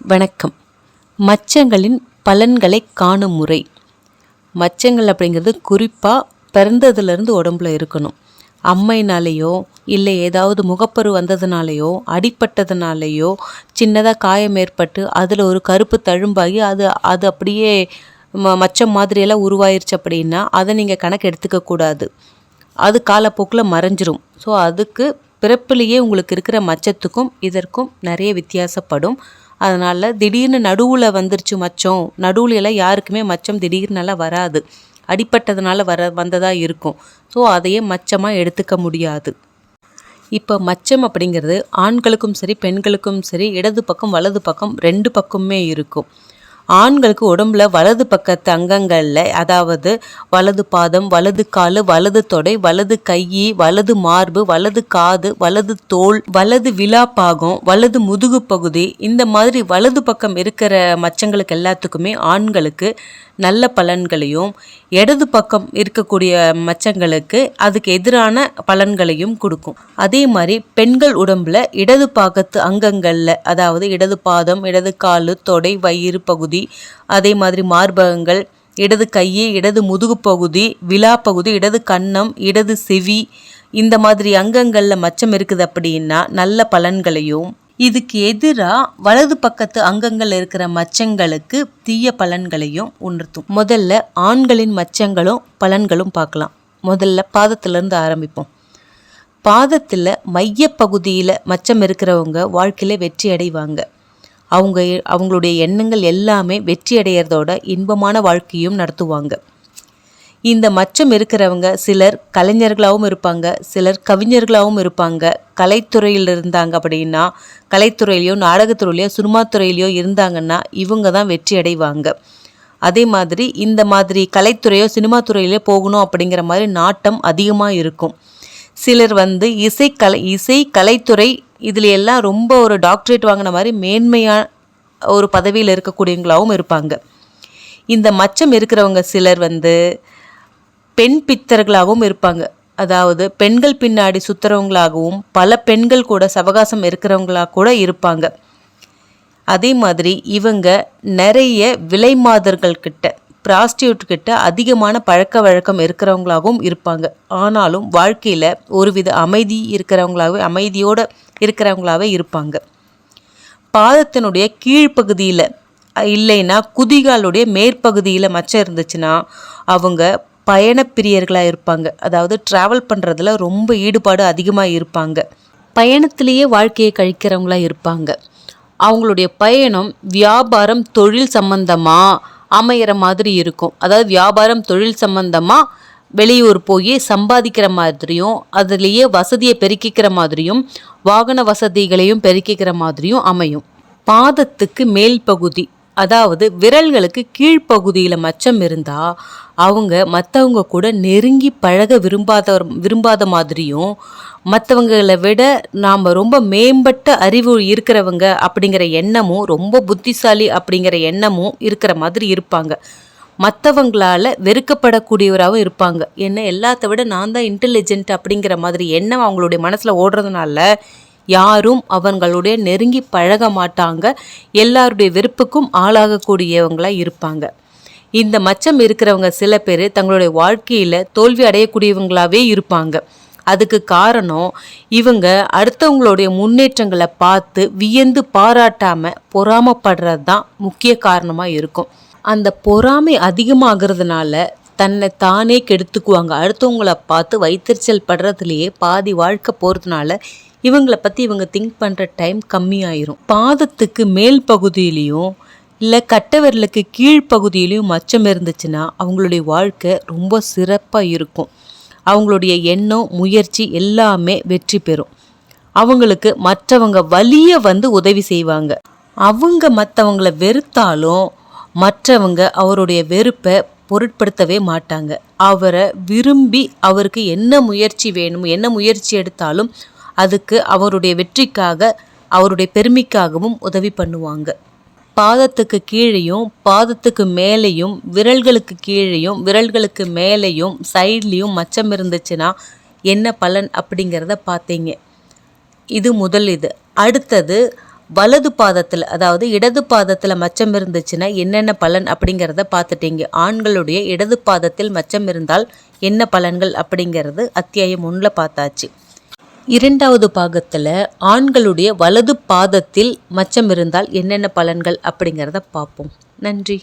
வணக்கம். மச்சங்களின் பலன்களை காணும் முறை. மச்சங்கள் அப்படிங்கிறது குறிப்பாக பிறந்ததுலேருந்து உடம்புல இருக்கணும். அம்மைனாலேயோ இல்லை ஏதாவது முகப்பரு வந்ததுனாலேயோ அடிப்பட்டதுனாலேயோ சின்னதாக காயம் ஏற்பட்டு அதில் ஒரு கருப்பு தழும்பாகி அது அது அப்படியே ம மச்சம் மாதிரியெல்லாம் உருவாயிருச்சு அப்படின்னா அதை நீங்கள் கணக்கு எடுத்துக்கக்கூடாது அது காலப்போக்கில் மறைஞ்சிரும். ஸோ அதுக்கு பிறப்புலேயே உங்களுக்கு இருக்கிற மச்சத்துக்கும் இதற்கும் நிறைய வித்தியாசப்படும். அதனால் திடீர்னு நடுவில் வந்துருச்சு மச்சம். நடுவில் எல்லாம் யாருக்குமே மச்சம் திடீர்னெல்லாம் வராது. அடிப்பட்டதுனால வர வந்ததாக இருக்கும். ஸோ அதையே மச்சமாக எடுத்துக்க முடியாது. இப்போ மச்சம் அப்படிங்கிறது ஆண்களுக்கும் சரி பெண்களுக்கும் சரி இடது பக்கம் வலது பக்கம் ரெண்டு பக்கமுமே இருக்கும். ஆண்களுக்கு உடம்புல வலது பக்கத்து அங்கங்களில் அதாவது வலது பாதம் வலது கால் வலது தொடை வலது கை வலது மார்பு வலது காது வலது தோல் வலது விழாப்பாகம் வலது முதுகு பகுதி இந்த மாதிரி வலது பக்கம் இருக்கிற மச்சங்களுக்கு எல்லாத்துக்குமே ஆண்களுக்கு நல்ல பலன்களையும் இடது பக்கம் இருக்கக்கூடிய மச்சங்களுக்கு அதுக்கு எதிரான பலன்களையும் கொடுக்கும். அதே மாதிரி பெண்கள் உடம்புல இடது பாகத்து அங்கங்களில் அதாவது இடது பாதம் இடது கால் தொடை வயிறு பகுதி அதே மாதிரி மார்பகங்கள் இடது கை இடது முதுகு பகுதி விழா பகுதி இடது கன்னம் இடது செவி இந்த மாதிரி அங்கங்களில் மச்சம் இருக்குது அப்படின்னா நல்ல பலன்களையும் இதுக்கு எதிராக வலது பக்கத்து அங்கங்கள் இருக்கிற மச்சங்களுக்கு தீய பலன்களையும் உணர்த்தும். முதல்ல ஆண்களின் மச்சங்களும் பலன்களும் பார்க்கலாம். முதல்ல பாதத்திலேருந்து ஆரம்பிப்போம். பாதத்தில் மையப்பகுதியில் மச்சம் இருக்கிறவங்க வாழ்க்கையில் வெற்றி அடைவாங்க. அவங்க அவங்களுடைய எண்ணங்கள் எல்லாமே வெற்றி அடையிறதோட இன்பமான வாழ்க்கையும் நடத்துவாங்க. இந்த மச்சம் இருக்கிறவங்க சிலர் கலைஞர்களாகவும் இருப்பாங்க சிலர் கவிஞர்களாகவும் இருப்பாங்க. கலைத்துறையில் இருந்தாங்க அப்படின்னா கலைத்துறையிலையோ நாடகத்துறையிலையோ சினிமாத்துறையிலையோ இருந்தாங்கன்னா இவங்க தான் வெற்றி அடைவாங்க. அதே மாதிரி இந்த மாதிரி கலைத்துறையோ சினிமா துறையிலே போகணும் அப்படிங்கிற மாதிரி நாட்டம் அதிகமாக இருக்கும். சிலர் வந்து இசை கலை இசை கலைத்துறை இதில் எல்லாம் ரொம்ப ஒரு டாக்டரேட் வாங்கின மாதிரி மேன்மையான ஒரு பதவியில் இருக்கக்கூடியவங்களாகவும் இருப்பாங்க. இந்த மச்சம் இருக்கிறவங்க சிலர் வந்து பெண் பித்தர்களாகவும் இருப்பாங்க. அதாவது பெண்கள் பின்னாடி சுற்றுறவங்களாகவும் பல பெண்கள் கூட சவகாசம் இருக்கிறவங்களா கூட இருப்பாங்க. அதே மாதிரி இவங்க நிறைய விலை மாதர்கள் கிட்ட ப்ராஸ்டியூட் கிட்ட அதிகமான பழக்க வழக்கம் இருக்கிறவங்களாகவும் இருப்பாங்க. ஆனாலும் வாழ்க்கையில் ஒருவித அமைதி இருக்கிறவங்களாகவே அமைதியோடு இருக்கிறவங்களாகவே இருப்பாங்க. பாதத்தினுடைய கீழ்ப்பகுதியில் இல்லைன்னா குதிகாலுடைய மேற்பகுதியில் மச்சம் இருந்துச்சுன்னா அவங்க பயணப்பிரியர்களாக இருப்பாங்க. அதாவது ட்ராவல் பண்ணுறதுல ரொம்ப ஈடுபாடு அதிகமாக இருப்பாங்க. பயணத்திலேயே வாழ்க்கையை கழிக்கிறவங்களாக இருப்பாங்க. அவங்களுடைய பயணம் வியாபாரம் தொழில் சம்பந்தமாக அமையிற மாதிரி இருக்கும். அதாவது வியாபாரம் தொழில் சம்பந்தமாக வெளியூர் போய் சம்பாதிக்கிற மாதிரியும் அதுலேயே வசதியை பெருக்கிக்கிற மாதிரியும் வாகன வசதிகளையும் பெருக்கிக்கிற மாதிரியும் அமையும். பாதத்துக்கு மேல் பகுதி அதாவது விரல்களுக்கு கீழ்ப்பகுதியில் மச்சம் இருந்தால் அவங்க மற்றவங்க கூட நெருங்கி பழக விரும்பாத விரும்பாத மாதிரியும் மற்றவங்களை விட நாம் ரொம்ப மேம்பட்ட அறிவு இருக்கிறவங்க அப்படிங்கிற எண்ணமும் ரொம்ப புத்திசாலி அப்படிங்கிற எண்ணமும் இருக்கிற மாதிரி இருப்பாங்க. மற்றவங்களால வெறுக்கப்படக்கூடியவராகவும் இருப்பாங்க. என்ன எல்லாத்த விட நான் தான் இன்டெலிஜென்ட் அப்படிங்கிற மாதிரி எண்ணம் அவங்களுடைய மனசில் ஓடுறதுனால யாரும் அவங்களுடைய நெருங்கி பழக மாட்டாங்க. எல்லாருடைய வெறுப்புக்கும் ஆளாகக்கூடியவங்களாக இருப்பாங்க. இந்த மச்சம் இருக்கிறவங்க சில பேர் தங்களுடைய வாழ்க்கையில் தோல்வி அடையக்கூடியவங்களாகவே இருப்பாங்க. அதுக்கு காரணம் இவங்க அடுத்தவங்களுடைய முன்னேற்றங்களை பார்த்து வியந்து பாராட்டாமல் பொறாமப்படுறது தான் முக்கிய காரணமாக இருக்கும். அந்த பொறாமை அதிகமாகிறதுனால தன்னை தானே கெடுத்துக்குவாங்க. அடுத்தவங்கள பார்த்து வைத்தறிச்சல் படுறதுலேயே பாதி வாழ்க்கை போகிறதுனால இவங்களை பற்றி இவங்க திங்க் பண்ணுற டைம் கம்மியாயிரும். பாதத்துக்கு மேல் பகுதியிலையும் இல்லை கட்டவிரலுக்கு கீழ்ப்பகுதியிலையும் மச்சம் இருந்துச்சுன்னா அவங்களுடைய வாழ்க்கை ரொம்ப சிறப்பாக இருக்கும். அவங்களுடைய எண்ணம் முயற்சி எல்லாமே வெற்றி பெறும். அவங்களுக்கு மற்றவங்க வலிய வந்து உதவி செய்வாங்க. அவங்க மற்றவங்கள வெறுத்தாலும் மற்றவங்க அவருடைய வெறுப்பை பொருட்படுத்தவே மாட்டாங்க. அவரை விரும்பி அவருக்கு என்ன முயற்சி வேணும் என்ன முயற்சி எடுத்தாலும் அதுக்கு அவருடைய வெற்றிக்காக அவருடைய பெருமைக்காகவும் உதவி பண்ணுவாங்க. பாதத்துக்கு கீழேயும் பாதத்துக்கு மேலேயும் விரல்களுக்கு கீழேயும் விரல்களுக்கு மேலேயும் சைட்லேயும் மச்சம் இருந்துச்சுன்னா என்ன பலன் அப்படிங்கிறத பார்த்தீங்க. இது முதல் இது. அடுத்தது வலது பாதத்தில் அதாவது இடது பாதத்தில் மச்சம் இருந்துச்சுன்னா என்னென்ன பலன் அப்படிங்கிறத பார்த்துட்டீங்க. ஆண்களுடைய இடது பாதத்தில் மச்சம் இருந்தால் என்ன பலன்கள் அப்படிங்கிறது அத்தியாயம் ஒன்றில் பார்த்தாச்சு. இரண்டாவது பாகத்தில் ஆண்களுடைய வலது பாதத்தில் மச்சம் இருந்தால் என்னென்ன பலன்கள் அப்படிங்கிறத பார்ப்போம். நன்றி.